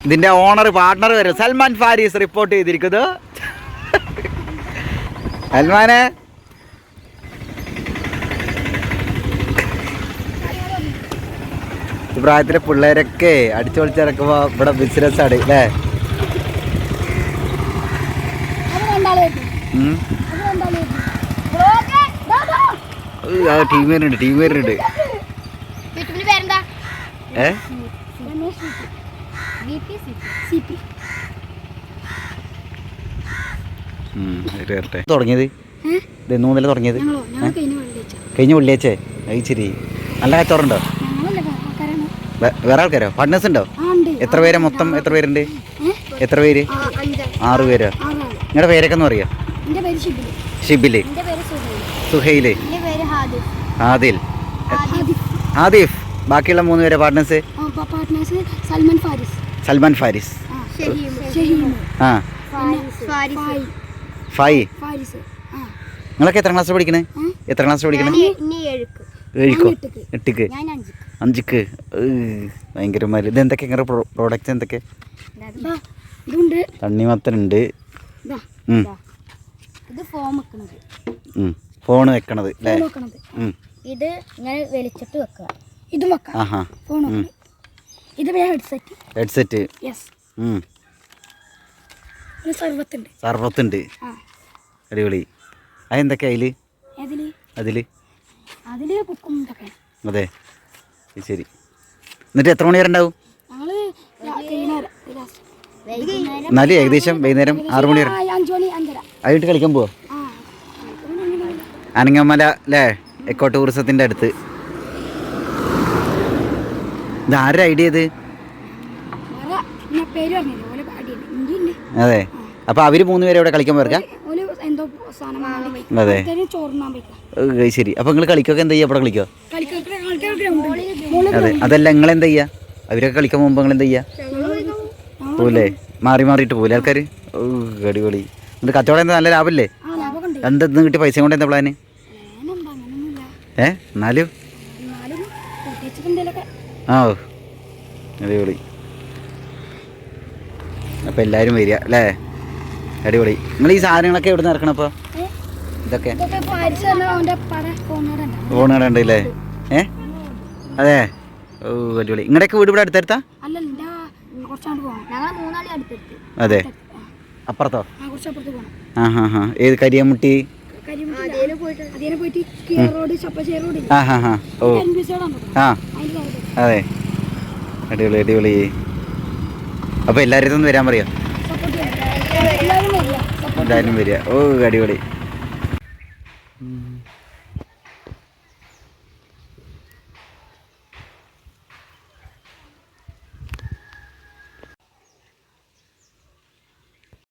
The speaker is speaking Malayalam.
ഇതിന്റെ ഓണർ പാർട്ണർ വരെ സൽമാൻ ഫാരിസ് റിപ്പോർട്ട് ചെയ്തിരിക്കുന്നത്. സൽമാനെ. പ്രായത്തിലെ പിള്ളേരൊക്കെ അടിച്ചു പൊളിച്ചിറക്കുമ്പോ ഇവിടെ ബിസിനസ് ആണ് അല്ലേ? ടീം വരുന്നുണ്ട് ടീം വരുന്നുണ്ട്. ഏ? തുടങ്ങിയത്? കഴിഞ്ഞ വെള്ളിയാഴ്ച അത് ശരി. നല്ല കച്ചവടമുണ്ടോ? വേറെ ആൾക്കാരോ? പാർട്ട്നേഴ്സ് ഉണ്ടോ? ഉണ്ട്. എത്ര പേര് മൊത്തം? എത്ര പേരുണ്ട്? എത്ര പേര്? ആറു അഞ്ച്. ആറ് പേരോ? നിങ്ങളുടെ പേരൊക്കെ ഒന്ന് പറയാ. ഷിബിൽ. സുഹൈൽ. ആദിൽ ഹാദിഫ്. ആദിഫ് ബാക്കിയുള്ള മൂന്ന് പേരെ പാർട്ട്നേഴ്സ് സൽമാൻ ഫാരിസ്. സൽമാൻ ഫാരിസ്. ആ ഷഹീം ഷഹീം ആ. ഫാരിസ്. ഫൈ ഫാരിസ്. ആ. നിങ്ങളൊക്കെ എത്ര ക്ലാസ് പഠിക്കണേ? എത്ര ക്ലാസ് പഠിക്കണേ? ഏഴുക്ക്. എട്ടിക്ക്. അഞ്ചിക്ക്. ഭയങ്കരമാര് ഇത് എന്തൊക്കെ? പ്രോഡക്റ്റ് എന്തൊക്കെ? തണ്ണിമത്തനുണ്ട് ഇതാ ഉം, ഇത് ഫോം വെക്കണത്. ഫോൺ വെക്കണത് അല്ലേ? ഫോൺ വെക്കണത് ഇത് ഞാൻ വലിച്ചിട്ട് വെക്കുക. ഇതും വെക്കാം. ആഹാ. ഫോൺ. ഇത് ഹെഡ്സെറ്റ് ഹെഡ്സെറ്റ് യെസ് സർവത്തുണ്ട്. അടിപൊളി. അതെന്തൊക്കെ അതിൽ? ബുക്കും അതെ. ശരി. എന്നിട്ട് എത്ര മണി വരെ ഉണ്ടാവും എന്നാലും ഏകദേശം വൈകുന്നേരം ആറു മണി വരെ അതിട്ട് കളിക്കാൻ പോവോ? അനങ്ങമല അല്ലേ എക്കോ ടൂറിസത്തിന്റെ അടുത്ത്. ഇത് ആരുടെ ഐഡിയ ഇത്? അതെ. അപ്പൊ അവർ മൂന്ന് പേരെ ഇവിടെ കളിക്കാൻ പോർക്കാം അതെ. ശരി. അപ്പൊ നിങ്ങൾ കളിക്കൊക്കെ എന്താ ചെയ്യാ? കളിക്കോ? അതെ. അതല്ല നിങ്ങൾ എന്താ ചെയ്യാ? അവരൊക്കെ കളിക്കാൻ പോകുമ്പോൾ നിങ്ങൾ എന്താ ചെയ്യാ? പോലെ മാറി മാറിയിട്ട് പോലെ ആൾക്കാർ ഓ അടിപൊളി. എന്നിട്ട് കച്ചവടം എന്താ? നല്ല ലാഭമല്ലേ എന്താ കിട്ടിയ പൈസ കൊണ്ട് എന്താ പ്ലാന് ഏ? എന്നാലും ആ അടിപൊളി. അപ്പോൾ എല്ലാവരും വരിക അല്ലേ? അടിപൊളി. നിങ്ങൾ ഈ സാധനങ്ങളൊക്കെ എവിടെ നിന്ന് ഇറക്കണം അപ്പോൾ? ഇതൊക്കെ. ഫോൺ അല്ലേ ഏ? അതെ. ഓ അടിപൊളി. നിങ്ങളുടെയൊക്കെ വീട് ഇവിടെ അടുത്തടുത്താ? അതെ. അപ്പുറത്തോ? ആ ഹാ ഹാ. ഏത് കരിയമുട്ടി? ആ ഹാ ഹാ. ഓ. ആ. അതെ. അടിപൊളി അടിപൊളി. അപ്പോൾ എല്ലാവരും വരാൻ പറയാം? എല്ലാവരും വരിക. ഓ അടിപൊളി.